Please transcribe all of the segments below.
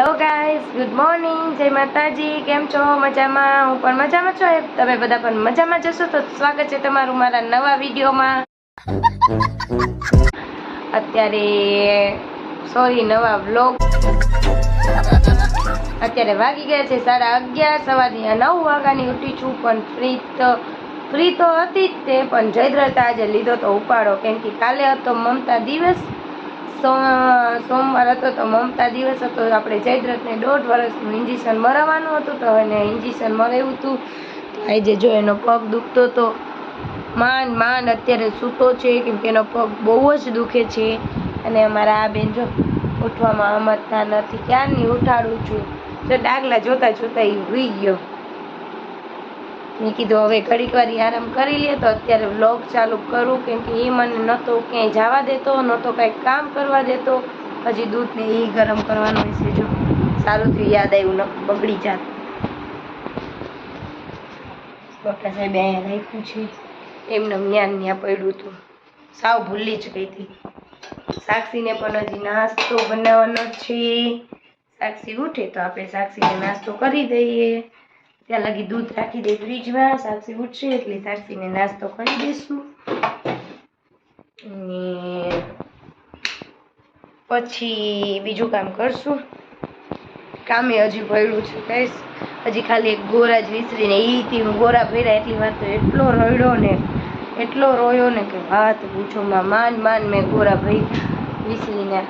Hello guys good morning જય માતાજી. કેમ છો? મજામાં? હું પણ મજામાં છું. તમે બધા પણ મજામાં જશો તો સ્વાગત છે તમારું મારા નવા વિડીયોમાં. અત્યારે સોરી નવા વ્લોગ અત્યારે વાગી ગયા છે સાડા અગિયાર. સવારની નવ વાગ્યાની ઉઠી છું, પણ ફ્રી તો ફ્રી તો હતી જ તે, પણ જયદ્રતા આજે લીધો તો ઉપાડો. કેમ કે કાલે હતો મમતા દિવસ. સોમવાર હતો તો મમતા દિવસ હતો. આપણે જયદ્રથને દોઢ વર્ષનું ઇન્જેક્શન મરાવવાનું હતું તો એને ઇન્જેક્શન મરાવ્યું હતું તો. આજે જો એનો પગ દુખતો હતો માંડ માંડ અત્યારે સૂતો છે કેમ કે એનો પગ બહુ જ દુખે છે. અને અમારા આ બેન જો ઉઠવામાં અમતતા નથી. ક્યારની ઉઠાડું છું? જો ડાગલા જોતા જોતા એ હુઈ ગયો. મેં કીધું, હવે ઘડીક વાર આરામ કરી લે તો અત્યારે વ્લોગ ચાલુ કરું, કેમ કે એ મને નહોતો ક્યાંય જવા દેતો નહોતો કાંઈક કામ કરવા દેતો. હજી દૂધને એ ગરમ કરવાનું હશે જો. સારું થયું, યાદ આવ્યું, ન, બગડી જાત. ડૉક્ટર સાહેબે અહીંયા રાખ્યું છે. એમને જ્ઞાન ત્યાં પડ્યું હતું. સાવ ભૂલી જ ગઈ હતી. સાક્ષીને પણ હજી નાસ્તો બનાવવાનો છે. સાક્ષી ઉઠે તો આપણે સાક્ષીને નાસ્તો કરી દઈએ. ત્યાં લગી દૂધ રાખી દે ફ્રીજમાં સાસી ઉઠશે એટલે સાસીને નાસ્તો કરી દઈશું અને પછી બીજું કામ કરશું. કામે હજી ભર્યું છે કઈશ હજી ખાલી એક ગોરા જ વિસરીને ઈથી હું ગોરા ભર્યા એટલી વાર તો એટલો રડ્યો ને, એટલો રોયો ને કે વાત પૂછોમાં માન માન મેં ગોરા ભાઈ વિસરીને.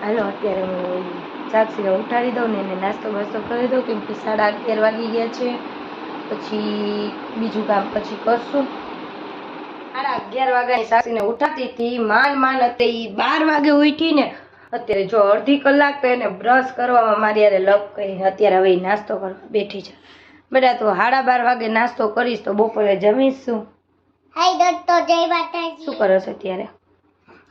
હાલો, અત્યારે હું સાક્ષીને ઉઠાડી દઉં ને એને નાસ્તો બાસ્તો કરી દઉં કેમ કે સાડા અગિયાર વાગી ગયા છે પછી બીજું કામ પછી કરશું સાડા અગિયાર વાગ્યાની સાક્ષીને ઉઠાતી હતી માંડ માંડ હતી ઈ બાર વાગે ઉઠી ને અત્યારે જો અડધી કલાક તો એને બ્રશ કરવામાં મારી યારે લપ કરી અત્યારે હવે ઈ નાસ્તો કરવા બેઠી છે બેટા તું સાડા બાર વાગે નાસ્તો કરીશ તો બપોરે જમીશ શું હાય દત્તો જય માતાજી શું કરો છો અત્યારે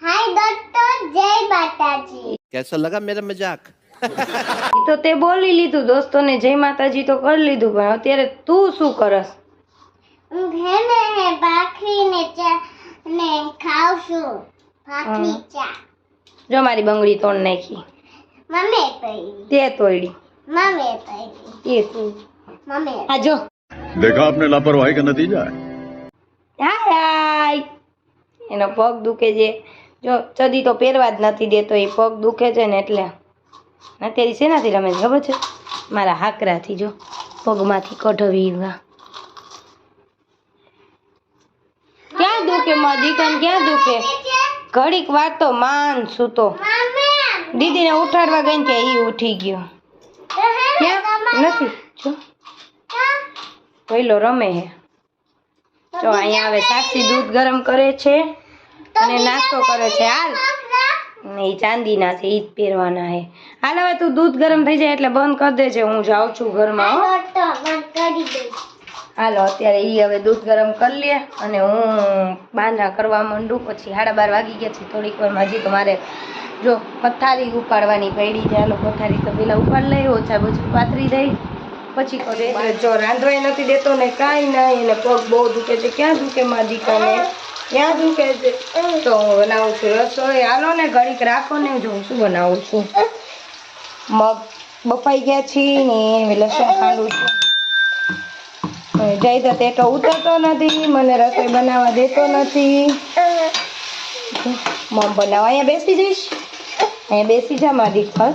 હાય દત્તો જય માતાજી कैसा लगा मेरा मजाक ઈ તો તે બોલી લીધું દોસ્તો ને જય માતાજી તો કરી લીધું પણ અત્યારે તું શું કરસ? જો મારી બંગડી તોડ નાખી. તે તોડી. દેખા આપને લાપરવાહી કે નતીજા હાય એનો પગ દુખે છે. જો ચડી તો પહેરવા જ નથી દેતો એ પગ દુખે છે ને એટલે. અત્યારે શેનાથી રમે છે ખબર છે? મારા હાકરાથી જો, પગમાંથી કઢવી ક્યાં દુખે મારા દીકરાને ક્યાં દુખે? ઘડીક વાત તો માન સૂતો. દીદીને ઉઠાડવા ગઈ ત્યાં ઈ ઉઠી ગયો. ક્યાં? નથી. જો. પહેલો રમે હે. જો, અહીંયા આવે સાક્ષી દૂધ ગરમ કરે છે અને નાસ્તો કરે છે. હાલ. ચાંદીના છે ઈ જ પહેરવાના છે. હાલ હવે તું દૂધ ગરમ થઈ જાય એટલે બંધ કરી દેજે હું જાઉં છું ઘરમાં હાલો અત્યારે ઈ હવે દૂધ ગરમ કરી લે અને હું બાંધા કરવા માંડું પછી સાડા બાર વાગી ગયા છે થોડીક વારમાં હજી તો મારે જો પથારી ઉપાડવાની પડી છે પથારી તો પેલા ઉપાડ લઈ ઓછા પછી પાથરી દઈ. પછી કરે જો રાંધવાય નથી દેતો ને કાંઈ નહીં એને પગ બહુ દુખે છે ક્યાં દુખે માજી દીકરાને? ક્યાં કે છે? તો બનાવું છું રસોઈ. હાલો ને, ઘડીક રાખો ને હું શું બનાવું છું. મગ બફાઈ ગયા છે ને લસણ ખાંડું છું. જઈ તો તે ઉતરતો નથી, મને રસોઈ બનાવવા દેતો નથી. મમ બનાવવા અહીંયા બેસી જઈશ. અહીંયા બેસી જા મારી દીકર.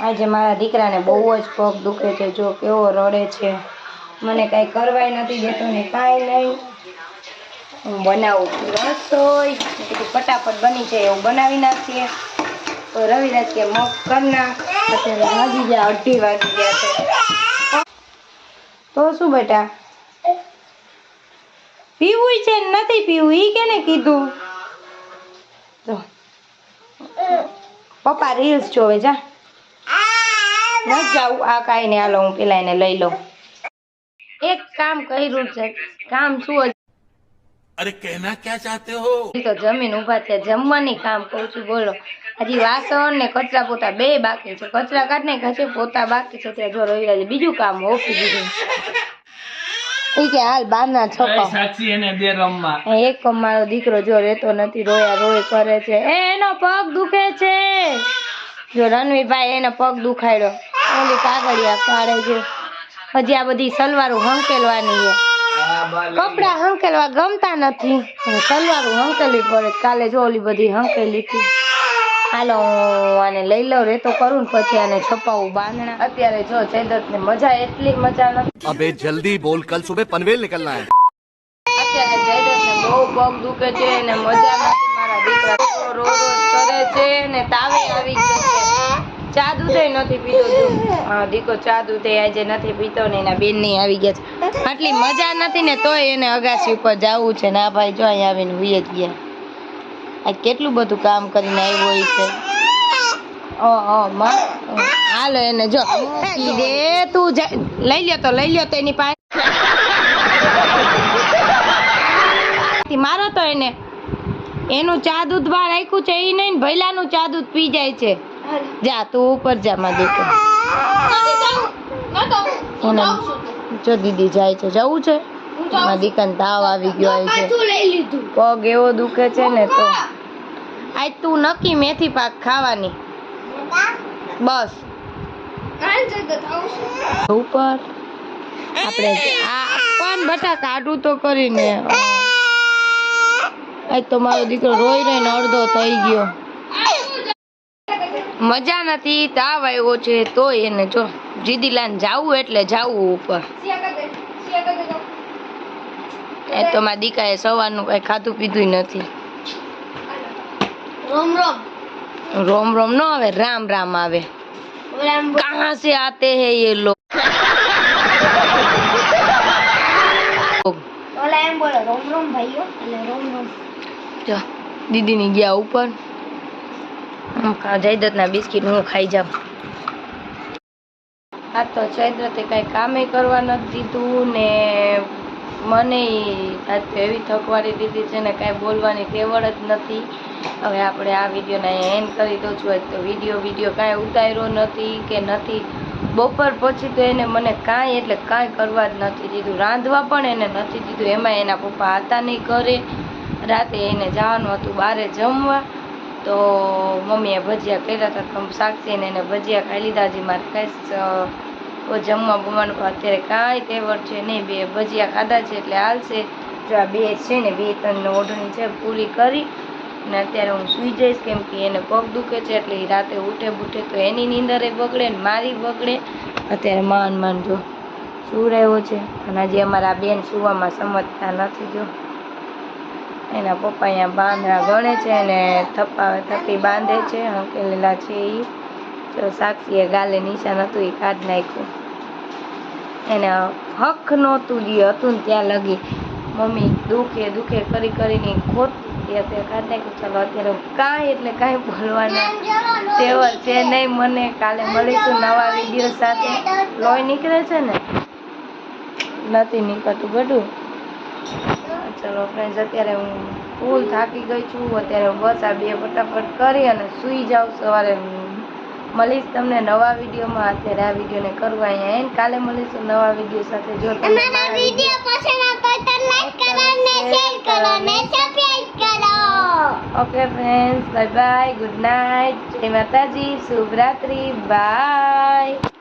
આજે મારા દીકરાને બહુ જ પગ દુખે છે. જો કેવો રડે છે. મને કાંઈ કરવાય નથી દેતો ને કાંઈ નહીં. હું બનાવું રસોઈ. કીધું ફટાફટ બની છે એવું બનાવી નાખીએ. તો રવિરાજ કે મગ કરના અત્યારે વાગી ગયા, અઢી વાગી ગયા છે. તો શું બેટા? પીવું છે ને નથી પીવું, ઈ કેને કીધું? જો. પપ્પા રીલ્સ જોવે જા. ન જાઉં આ કાંઈ નહીં હાલો હું પેલા એને લઈ લઉં. એક કામ કર્યું છે. કામ શું અરે કહેના ક્યાં ચાહતે હો? તો જમીન ઊભા છે. જમવાની કામ કહું છું બોલો. હજી વાસણ ને કચરા પોતા બે બાકી છે. કચરા કાઢ ને ઘસે પોતા બાકી છે ત્યાં જો રવિલા છે. બીજું કામ ઓફી દીધું. ઈ કે હાલ બારના છોકરા સાચી એને બે રમવા. એક મારો દીકરો જો રહેતો નથી રોયા રોય કરે છે. એ એનો પગ દુખે છે. જો રણવીરભાઈ એનો પગ દુખાડ્યો ઓલી કાગળિયા પાડે છે. હજી આ બધી સલવારો હંકેલવાની છે. કપડા હંકેલવા ગમતા નથી. સલવારો હંકેલી પડે. કાલે જો ઓલી બધી હંકેલી હતી. હાલો હું આને લઈ લઉં રે તો કરું ને પછી આને છપાવું બાંધણા. અત્યારે જો જયદત્ત ને મજા એટલી મજા નથી. અબે જલ્દી બોલ કલ સુબહ પનવેલ નીકળના હે. અત્યારે જયદત્ત ને બહુ પગ દુખે છે ને મજા નથી મારા દીકરા રોજ રોજ કરે છે ને તાવે આવી ગયો છે. ચા દૂધે નથી પીતો દીકો ચા દૂધે નથી પીતો ને એના બેનની આવી ગયા છે. આટલી મજા નથી ને તોય એને અગાસી ઉપર જવું છે ના ભાઈ જો અહીંયા આવીને હુઈ જ ગયા. આ કેટલું બધું કામ કરીને આવ્યો હોય છે. ઓ હાલો એને જો. તું લઈ લ્યો તો, લઈ લ્યો તો એની પાસે. મારો તો એને. એનું ચા દૂધ બહાર રાખ્યું છે એ નહીં ભૈલાનું ચા દૂધ પી જાય છે. જા, તું ઉપર જા માં દીકરો. જો દીદી જાય છે, જવું છે? માં દીકરાને તાવ આવી ગયો હોય છે. પગ એવો દુખે છે ને તો. આજ તું નક્કી મેથી પાક ખાવાની. બસ. ઉપર. આપણે આ પણ બટા કાઢું તો કરીને. આજ તો મારો દીકરો રોઈ રહીને અડધો થઈ ગયો. મજા નથી તાવ આવ્યો છે તો એને જો જીદી જીદીલાન જાવું એટલે જાવું ઉપર. એ તો મારા દીકરાએ સવારનું કઈ ખાધું પીધું નથી. રોમ રોમ નો આવે રામ રામ આવે કહા સે આતે હે યે લોગ? ઓલા એમ દીદીની ગયા ઉપર. જયદત્તના બિસ્કિટ હું ખાઈ જાઉં. હા, તો જયદત્તે કાંઈ કામે કરવા નથી દીધું ને મને એવી થકવાડી દીધી છે ને કાંઈ બોલવાની કેવળ જ નથી. હવે આપણે આ વિડીયોને એન્ડ કરી દઉં છું. તો વીડિયો વીડિયો કાંઈ ઉતાર્યો નથી કે નથી. બપોર પછી તો એને મને કાંઈ એટલે કાંઈ કરવા જ નથી દીધું. રાંધવા પણ એને નથી દીધું. એમાં એના પપ્પા હતા નહીં ઘરે રાતે એને જવાનું હતું બારે જમવા. તો મમ્મીએ ભજીયા કર્યા હતા, તો સાક્ષીને એને ભજીયા ખાઈ લીધા. હજી મારે કાંઈ જમવા બમવાનું અત્યારે કાંઈ તેવડ છે નહીં. બે ભજીયા ખાધા છે એટલે હાલશે જો આ બે છે ને, બે ત્રણ ઓઢણી છે, પૂરી કરી ને અત્યારે હું સૂઈ જઈશ કેમ કે એને પગ દુખે છે એટલે એ રાતે ઉઠે બુઠે તો એની નીંદરે બગડે ને મારી બગડે. અત્યારે માન માન જો સુવડાવ્યો છે. અને હજી અમારા બેન સુવામાં સમજતા નથી જો. એના પપ્પા અહીંયા બાંધણા ગણે છે અને થપ્પા, થપ્પી બાંધે છે હંકેલેલા છે એ તો સાક્ષીએ ગાલે નિશાન હતું એ કાઢ નાખ્યું. એને હક નહોતું જે હતું ને ત્યાં લગી. મમ્મી દુખે દુખે કરી કરીને ખોટ અત્યારે કાઢ નાખ્યું. ચાલો અત્યારે કાંઈ એટલે કાંઈ બોલવાના તેવર છે નહીં મને. કાલે મળીશું નવા વીડિયો સાથે. લોહી નીકળે છે ને? નથી નીકળતું બધું ચલો ફ્રેન્ડ્સ અત્યારે હું ફૂલ થાકી ગઈ છું. અત્યારે બસ આ બે ફટાફટ કરી અને સૂઈ જાઉં સવારે. મળીશ તમને નવા વિડીયોમાં. અત્યારે આ વિડીયોને કરવા અહીંયા એન્ડ કાલે મળીશું નવા વીડિયો સાથે. જો તમને અમારા પસંદ આવે તો લાઈક કરો ને શેર કરો ને સબસ્ક્રાઇબ કરો. Okay friends bye bye good night જય માતાજી શુભ રાત્રિ બાય